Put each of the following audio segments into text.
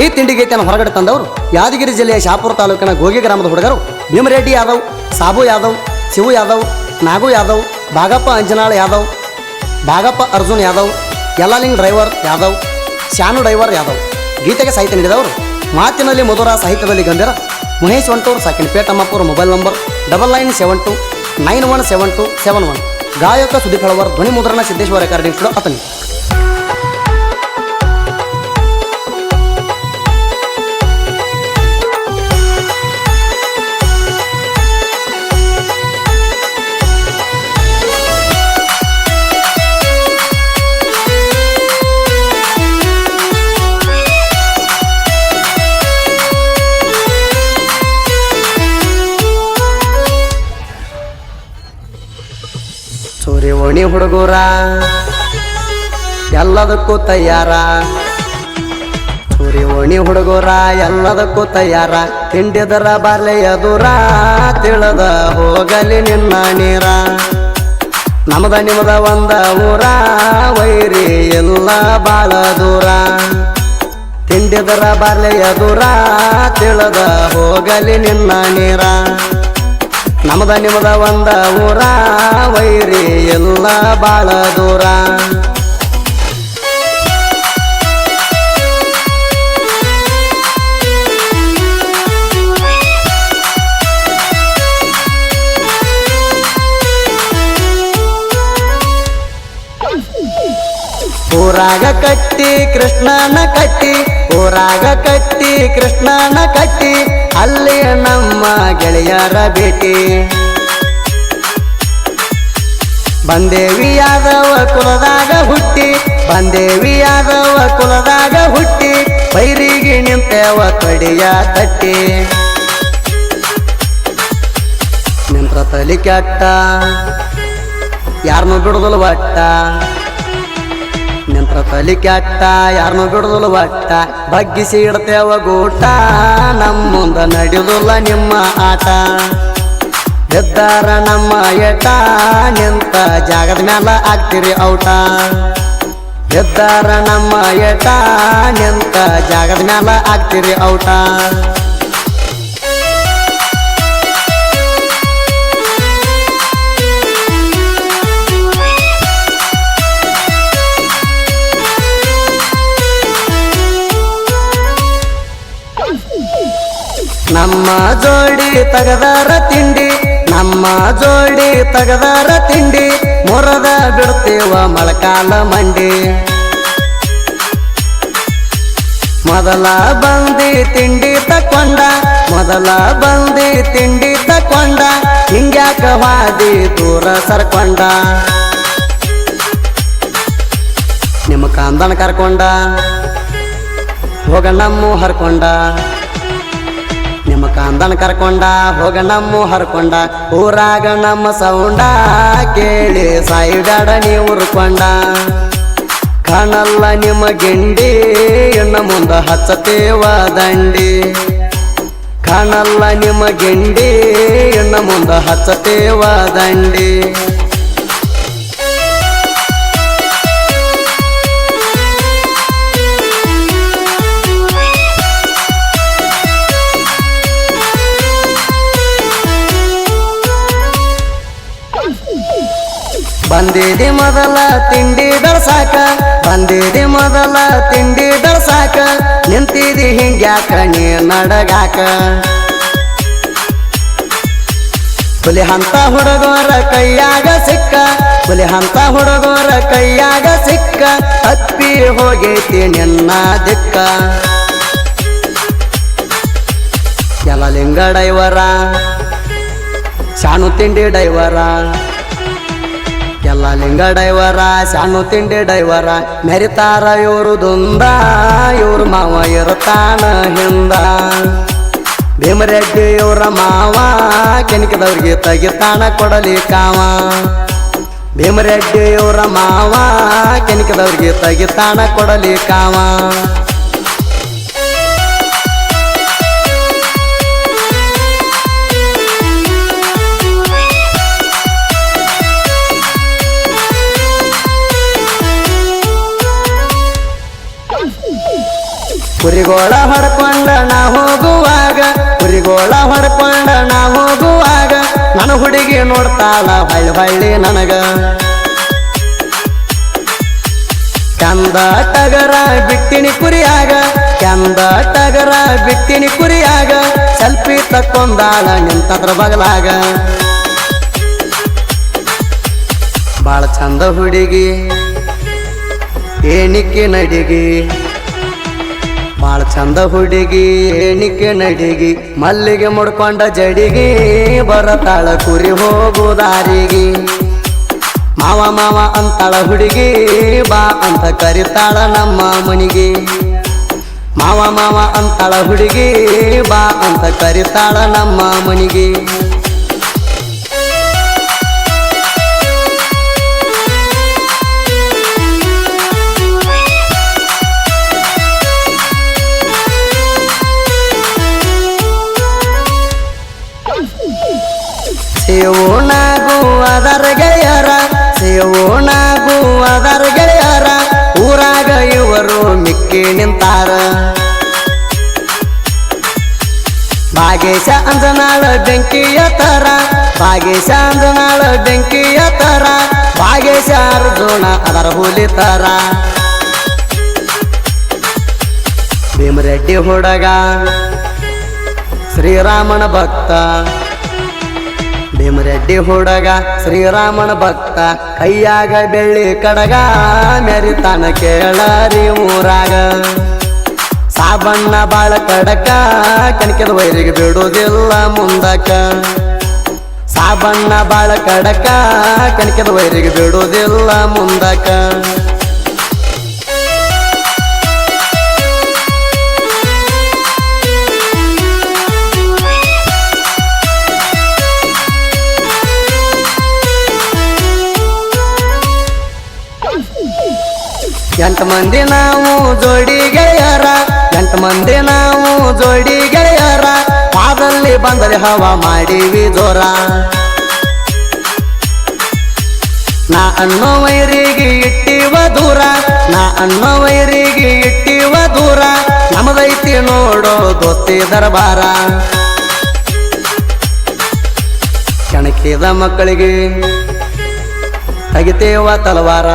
ಈ ತಿಂಡಿ ಗೀತೆಯನ್ನು ಹೊರಗಡೆ ತಂದವರು ಯಾದಗಿರಿ ಜಿಲ್ಲೆಯ ಶಾಪುರ ತಾಲೂಕಿನ ಗೋಗಿ ಗ್ರಾಮದ ಹುಡುಗರು ಭೀಮರೆಡ್ಡಿ ಯಾದವ್, ಸಾಬು ಯಾದವ್, ಶಿವು ಯಾದವ್, ನಾಗು ಯಾದವ್ ಭಾಗಪ್ಪ ಅಂಜನಾಳ್ ಯಾದವ್ ಭಾಗಪ್ಪ ಅರ್ಜುನ್ ಯಾದವ್, ಯಲ್ಲಾಲಿಂಗ್ ಡ್ರೈವರ್ ಯಾದವ್, ಶಾನು ಡ್ರೈವರ್ ಯಾದವ್. ಗೀತೆಗೆ ಸಾಹಿತ್ಯ ನೀಡಿದವರು ಮಾತಿನಲ್ಲಿ ಮಧುರ ಸಾಹಿತ್ಯದಲ್ಲಿ ಗಂಭೀರ ಮಹೇಶ್ ಒಂಟೂರ್, ಸಾಕಿನ ಪೇಟಮ್ಮಪ್ಪರ mobile number double nine seven two nine one seven two seven one. ಗಾಯಕ ಸುದೀಪ್ ಹಳವರ್ ಧ್ವನಿ ಮುದ್ರಣ ಸಿದ್ದೇಶ್ವರ ರೆಕಾರ್ಡಿಂಗ್ ಸ್ಟುಡಿಯೋ ಅತನಿ ಚೋರಿ ಹುಡುಗೂರ? ಎಲ್ಲದಕ್ಕೂ ತಯಾರ. ಚೂರಿ ಓಣಿ ಹುಡುಗೂರ, ಎಲ್ಲದಕ್ಕೂ ತಯಾರ. ತಿಂಡಿದರ ಬಾಲೆ ದೂರ, ತಿಳಿದ ಹೋಗಲಿ ನಿನ್ನ ನೀರ. ನಮದ ನಿಮದ ಒಂದ ಊರ, ವೈರಿ ಎಲ್ಲ ಬಾಳ ದೂರ. ತಿಂಡಿದರ ಬಾಲೆ ದೂರ, ತಿಳಿದ ಹೋಗಲಿ ನಿನ್ನ ನೀರ. ನಮದ ನಿಮದ ಒಂದ ಊರ, ವೈರಿ ಎಲ್ಲ ಬಾಳ ದೂರ. ಊರಾಗ ಕಟ್ಟಿ ಕೃಷ್ಣನ ಕಟ್ಟಿ, ಊರಾಗ ಕಟ್ಟಿ ಕೃಷ್ಣನ ಕಟ್ಟಿ. ಅಲ್ಲಿ ನಮ್ಮ ಗೆಳೆಯರ ಭೇಟಿ. ಬಂದೇವಿಯಾದವ ಕುಲದಾಗ ಹುಟ್ಟಿ ಬಂದೇವಿಯಾದವ ಕುಲದಾಗ ಹುಟ್ಟಿ, ಪೈರಿಗೆ ನಿಂತೇವ ಕಡಿಯ ತಟ್ಟಿ. ನಿಂತ್ರ ತಲಿ ಕೆಟ್ಟ ಯಾರನ್ನು ಬಿಡುದಲ್ಲ ಒಟ್ಟ. ನಿಂತ್ರ ತಲಿ ಕೆಟ್ಟ ಯಾರನ್ನು ಬಿಡುದಿಲ್ಲ ಒಟ್ಟ. ಬಗ್ಗಿಸಿ ಇಡ್ತೇವ ಗೂಟ ನಮ್ಮ ಮುಂದ ನಡೆಯುದಿಲ್ಲ ನಿಮ್ಮ ಆಟ. ಎದ್ದಾರ ನಮ್ಮ ಏಟ, ನಿಂತ ಜಾಗದ ಮ್ಯಾಲ ಆಗ್ತಿರಿ ಔಟ. ಎದ್ದಾರ ನಮ್ಮ ಏಟ, ನಿಂತ ಜಾಗದ ಮ್ಯಾಲ ಆಗ್ತಿರಿ ಔಟ. ನಮ್ಮ ಜೋಡಿ ತಗದಾರ ತಿಂಡಿ, ನಮ್ಮ ಜೋಡಿ ತಗದಾರ ತಿಂಡಿ, ಮೊರದ ಬಿಡ್ತೇವ ಮೊಳಕಾಲ ಮಂಡಿ. ಮೊದಲ ಬಂದಿ ತಿಂಡಿ ತಕ್ಕೊಂಡ, ಮೊದಲ ಬಂದಿ ತಿಂಡಿ ತಕ್ಕೊಂಡ, ಹಿಂಗ್ಯಾಕ ವಾದಿ ದೂರ ಸರ್ಕೊಂಡ. ನಿಮ್ಮ ಕಾಂದನ ಕರ್ಕೊಂಡ, ಹೋಗ ನಮ್ಮ ಹರ್ಕೊಂಡ. ನಿಮ್ಮ ಕಾಂದನ್ ಕರ್ಕೊಂಡ, ಹೋಗ ನಮ್ಮ ಹರ್ಕೊಂಡ, ಊರಾಗ ನಮ್ಮ ಸೌಂಡ ಕೇಳಿ ಸಾಯಿಡಾಡ ನೀವು ಉರ್ಕೊಂಡ ಕಾಣಲ್ಲ ನಿಮ್ಮ ಗಿಂಡಿ ಎಣ್ಣ ಮುಂದ ಹಚ್ಚತೇವ ದಂಡಿ. ಕಾಣಲ್ಲ ನಿಮ್ಮ ಗಿಂಡಿ ಎಣ್ಣ ಮುಂದ ಹಚ್ಚತೇವ ದಂಡಿ. ಬಂದಿದೆ ಮೊದಲ ತಿಂಡಿ ಬೆಳಸಾಕ, ಬಂದಿದೆ ಮೊದಲ ತಿಂಡಿ ಬೆಳಸಾಕ, ನಿಂತಿದಿ ಹಿಂಗ್ಯಾಕ, ನೀ ನಡಗಾಕ. ಹುಲಿ ಹಂತ ಹುಡುಗೋರ ಕೈಯಾಗ ಸಿಕ್ಕ ಹುಲಿ ಹಂತ ಹುಡುಗೋರ ಕೈಯಾಗ ಸಿಕ್ಕ ತಪ್ಪಿ ಹೋಗೈತಿ ನಿನ್ನ ದಿಕ್ಕ. ಎಲ್ಲ ಲಿಂಗ ಡೈವರ ಶಾನು ತಿಂಡಿ ಡೈವರ. ಎಲ್ಲ ಲಿಂಗ ಡೈವರ ಸಣ್ಣ ತಿಂಡಿ ಡೈವರ, ಮೆರಿತಾರ ಇವರು ದುಂದ, ಇವ್ರ ಮಾವ ಇರುತ್ತಾನ ಹಿಂದ. ಭೀಮರೆಡ್ಡಿ ಇವರ ಮಾವ ಕೆಣಕಿದವ್ರಿಗೆ ತೆಗಿತಾನ ಕೊಡಲಿ ಕಾವ ಭೀಮರೆಡ್ಡಿ ಇವರ ಮಾವ ಕೆಣಕಿದವ್ರಿಗೆ ತೆಗಿತಾನ ಕೊಡಲಿ ಕಾವ ಕುರಿಗೋಳ ಹೊಡ್ಕೊಂಡ ನಾ ಹೋಗುವಾಗ, ಕುರಿಗೋಳ ಹೊಡ್ಕೊಂಡ ನಾ ಹೋಗುವಾಗ, ನನ್ನ ಹುಡುಗಿ ನೋಡ್ತಾಳ ಹೊಳ್ಳಿ ಹೊಳ್ಳಿ ನನಗ. ಕಂದ ಟಗರ ಬಿಟ್ಟಿನಿ ಕುರಿಯಾಗ ಕಂದ ಟಗರ ಬಿಟ್ಟಿನಿ ಕುರಿಯಾಗ, ಸೆಲ್ಫಿ ತಕ್ಕೊಂಡಾಳ ನಿಂತದ್ರ ಬಗಲಾಗ. ಬಾಳ ಚಂದ ಹುಡುಗಿ, ಏಣಿಕೆ ನಡಿಗಿ. ಬಾಳ ಚಂದ ಹುಡುಗಿ ಏಣಿಕೆ ನಡಿಗಿ, ಮಲ್ಲಿಗೆ ಮುಡ್ಕೊಂಡ ಜಡಿಗಿ, ಬರತಾಳ ಕುರಿ ಹೋಗು ದಾರಿಗೆ. ಮಾವ ಮಾವ ಅಂತಾಳ ಹುಡುಗಿ, ಬಾ ಅಂತ ಕರಿತಾಳ ನಮ್ಮ ಮನಿಗೆ. ಮಾವ ಮಾವ ಅಂತಾಳ ಹುಡುಗಿ, ಬಾ ಅಂತ ಕರಿತಾಳ ನಮ್ಮ ಮನಿಗೆ. ಸೇವೋಣಾಗು ಅದರ ಗೆಳೆಯರ ಸೇವೋಣಾಗು ಅದರ ಗೆಳೆಯರ ಊರಾಗ ಇವರು ಮಿಕ್ಕಿ ನಿಂತಾರ. ಭಾಗೇಶ ಅಂಜನಾಳ ಬೆಂಕಿಯ ತರ ಭಾಗೇಶ ಅಂಜನಾಳ ಬೆಂಕಿಯ ತರ ಭಾಗೇಶ ಅರ್ಜುನ ಅದರ ಹುಲಿ ತರ ಭೀಮರೆಡ್ಡಿ ಹುಡುಗ, ಶ್ರೀರಾಮನ ಭಕ್ತ. ಭೀಮರೆಡ್ಡಿ ಹುಡುಗ, ಶ್ರೀರಾಮನ ಭಕ್ತ. ಕೈಯಾಗ ಬೆಳ್ಳಿ ಕಡಗ, ಮೆರಿತಾನ ಕೇಳರಿ ಊರಾಗ. ಸಾಬಣ್ಣ ಬಾಳ ಕಡಕ, ಕಣಕದ ವೈರಿಗೆ ಬಿಡುವುದಿಲ್ಲ ಮುಂದಕ. ಸಾಬಣ್ಣ ಬಾಳ ಕಡಕ, ಕಣಕದ ವೈರಿಗೆ ಬಿಡುವುದಿಲ್ಲ ಮುಂದಕ. ಮಂದಿ ನಾವು ಜೋಡಿ ಗೆಳೆಯರ ಎಂಟು ಮಂದಿ ನಾವು ಜೋಡಿ ಗೆಳೆಯರ ಪಾದಲ್ಲಿ ಬಂದರೆ ಹವಾ ಮಾಡಿವಿ ಜೋರ. ನಾ ಅನ್ನೋ ವೈರಿಗೆ ಇಟ್ಟಿವ ದೂರ, ನಾ ಅನ್ನೋ ವೈರಿಗೆ ಇಟ್ಟಿವ ದೂರ ನಮದೈತಿ ನೋಡೋ ದೋಸ್ತಿ ದರ್ಬಾರ. ಕೆಣಕಿದ ಮಕ್ಕಳಿಗೆ ತೆಗಿತೇವ ತಲವಾರ.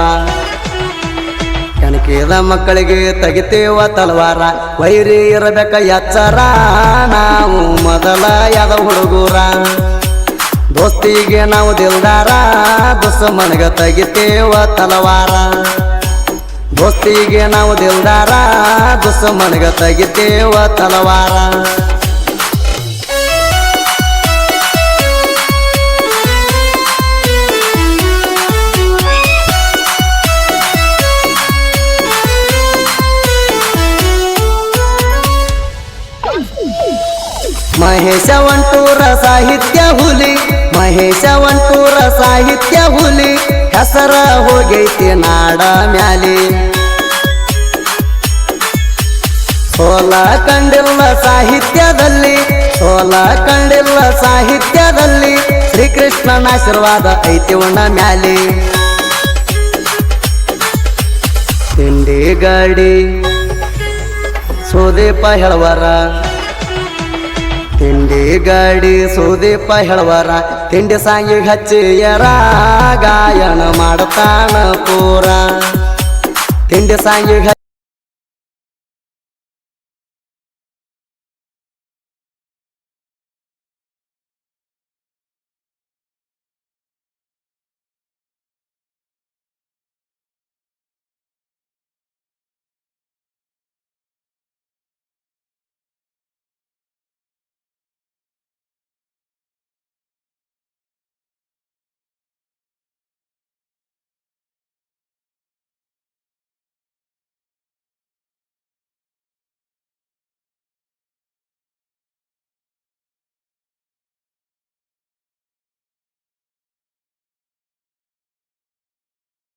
ಕೆಣಕಿದ ಮಕ್ಕಳಿಗೆ ತೆಗಿತೇವ ತಲವಾರ. ವೈರಿ ಇರಬೇಕ ಎಚ್ಚರ, ನಾವು ಮೊದಲ ಯಾದ ಹುಡುಗೂರ. ದೋಸ್ತಿಗೆ ನಾವು ದಿಲ್ದಾರ ದುಸ್ಮನ್ಗ ತೆಗಿತೇವ ತಲವಾರ. ದೋಸ್ತಿಗೆ ನಾವು ದಿಲ್ದಾರ ದುಸ್ಮನಗ ತೆಗಿತೇವ ತಲವಾರ. ಮಹೇಶ ವಂಟೂರ ಸಾಹಿತ್ಯ ಹುಲಿ ಮಹೇಶ ವಂಟೂರ ಸಾಹಿತ್ಯ ಹುಲಿ, ಹೆಸರ ಹೋಗೈತಿ ನಾಡ ಮ್ಯಾಲಿ. ಸೋಲ ಕಂಡಿಲ್ಲ ಸಾಹಿತ್ಯದಲ್ಲಿ, ಸೋಲ ಕಂಡಿಲ್ಲ ಸಾಹಿತ್ಯದಲ್ಲಿ, ಶ್ರೀಕೃಷ್ಣನ ಆಶೀರ್ವಾದ ಐತಿ ಉಣ್ಣ ಮ್ಯಾಲಿ. ತಿಂಡಿ ಗಾಡಿ, ಸುದೀಪ ಹೇಳವರ ತಿಂಡಿ ಗಾಡಿ ಸುದೀಪ ಹೇಳವರ ತಿಂಡಿ ಸಾಂಗಿ ಹಚ್ಚಿಯರ ಗಾಯನ ಮಾಡ್ತಾನ ಪೂರ. ತಿಂಡಿ ಸಾಂಗಿಗೆ